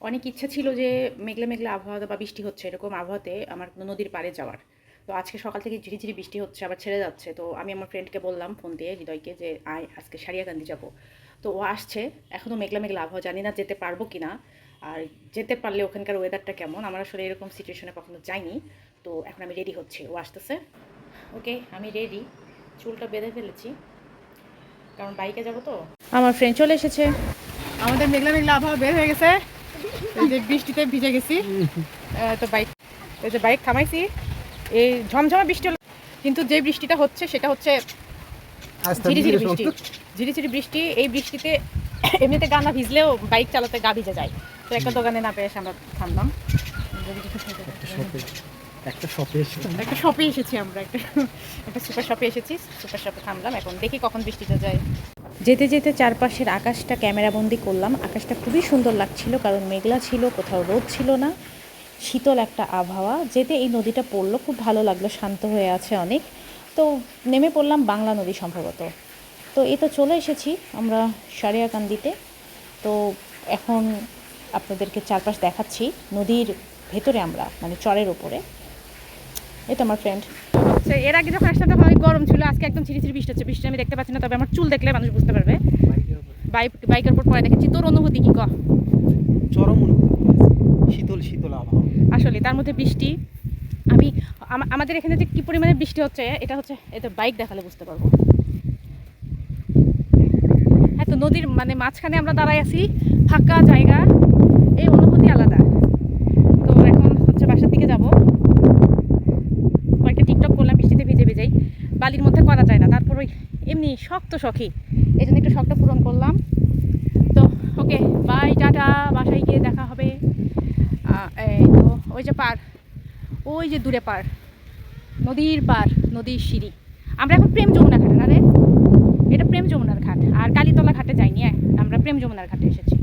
অনেক ইচ্ছা ছিল যে মেঘলা মেঘলা আবহাওয়া বা বৃষ্টি হচ্ছে, এরকম আবহাওয়াতে আমার নদীর পাড়ে যাওয়ার। তো আজকে সকাল থেকে ঝিরিঝিরি বৃষ্টি হচ্ছে, আবার ছেড়ে যাচ্ছে। তো আমি আমার ফ্রেন্ডকে বললাম ফোন দিয়ে, হৃদয়কে যে আয়, আজকে সারিয়াকান্দি যাব। তো ও আসছে এখনও মেঘলা মেঘলা আবহাওয়া, জানি না যেতে পারব কি না আর যেতে পারলে ওখানকার ওয়েদারটা কেমন? আমার আসলে এরকম সিচুয়েশনে কখনো যাইনি। তো এখন আমি রেডি হচ্ছি, ও আসতেছে। ওকে, আমি রেডি চুলটা বেঁধে ফেলেছি। কারণ বাইকে যাব তো। আমার ফ্রেন্ড চলে এসেছে। আমাদের মেঘলা মেঘলা আবহাওয়া বের হয়ে গেছে। এই যে বৃষ্টিতে ভিজে গেছি। তো বাইক এই যে বাইক থামাইছি। এই ঝমঝমা বৃষ্টি হলো। কিন্তু যে বৃষ্টিটা হচ্ছে সেটা হচ্ছে ঝিরিঝিরি বৃষ্টি। ঝিরিঝিরি বৃষ্টি এই বৃষ্টিতে এমনিতে গানা ভিজলেও বাইক চালাতে গা ভিজে যায়। তো একটা দোকানে না পেয়ে এসে আমরা থামলাম। একটা শপে এসে একটা শপে এসেছি আমরা। একটা একটা সুপার শপে এসেছি। সুপার শপে থামলাম। এখন দেখি কখন বৃষ্টিটা যায়। যেতে যেতে চারপাশের আকাশটা ক্যামেরাবন্দি করলাম। আকাশটা খুবই সুন্দর লাগছিল কারণ মেঘলা ছিল, কোথাও রোদ ছিল না। শীতল একটা আবহাওয়া। যেতে এই নদীটা পড়ল, খুব ভালো লাগল, শান্ত হয়ে আছে অনেক। তো নেমে পড়লাম বাংলা নদী সম্ভবত। তো এই তো চলে এসেছি আমরা সারিয়াকান্দিতে। তো এখন আপনাদেরকে চারপাশ দেখাচ্ছি, নদীর ভেতরে আমরা মানে চরের ওপরে এটা আমার ফ্রেন্ড তো এর আগে যখন আসলাম তখন অনেক গরম ছিল আজকে একদম ঝিরিঝিরি বৃষ্টি হচ্ছে বৃষ্টি আমি দেখতে পাচ্ছি না তবে আমার চুল দেখলে মানুষ বুঝতে পারবে। বাইক বাইকের উপর পরে দেখেছি। তোর অনুভূতি কি ক? চরম অনুভূতি শীতল শীতল আবহাওয়া। আসলে তার মধ্যে বৃষ্টি আমি আমাদের এখানে যে কি পরিমাণে বৃষ্টি হচ্ছে এটা হচ্ছে এটা বাইক দেখালে বুঝতে পারব। হ্যাঁ তো নদীর মানে মাঝখানে আমরা দাঁড়াই আছি ফাঁকা জায়গা এই অনুভূতি আলাদা তো এখন হচ্ছে বাসার দিকে যাব কয়েকটা টিকটক করলাম বৃষ্টিতে ভিজে ভিজেই বালির মধ্যে করা যায় না। তারপর ওই এমনি শক্ত শখই এই জন্য একটু শখটা পূরণ করলাম। তো, ওকে, বাই, টাটা, বাসায় গিয়ে দেখা হবে। এই তো, ওই যে পার, ওই যে দূরে পার, নদীর পার, নদীর সিঁড়ি। আমরা এখন প্রেম যমুনা ঘাটে না রে? এটা প্রেম যমুনার ঘাট। আর কালীতলা ঘাটে যাইনি আমরা প্রেম যমুনার ঘাটে এসেছি।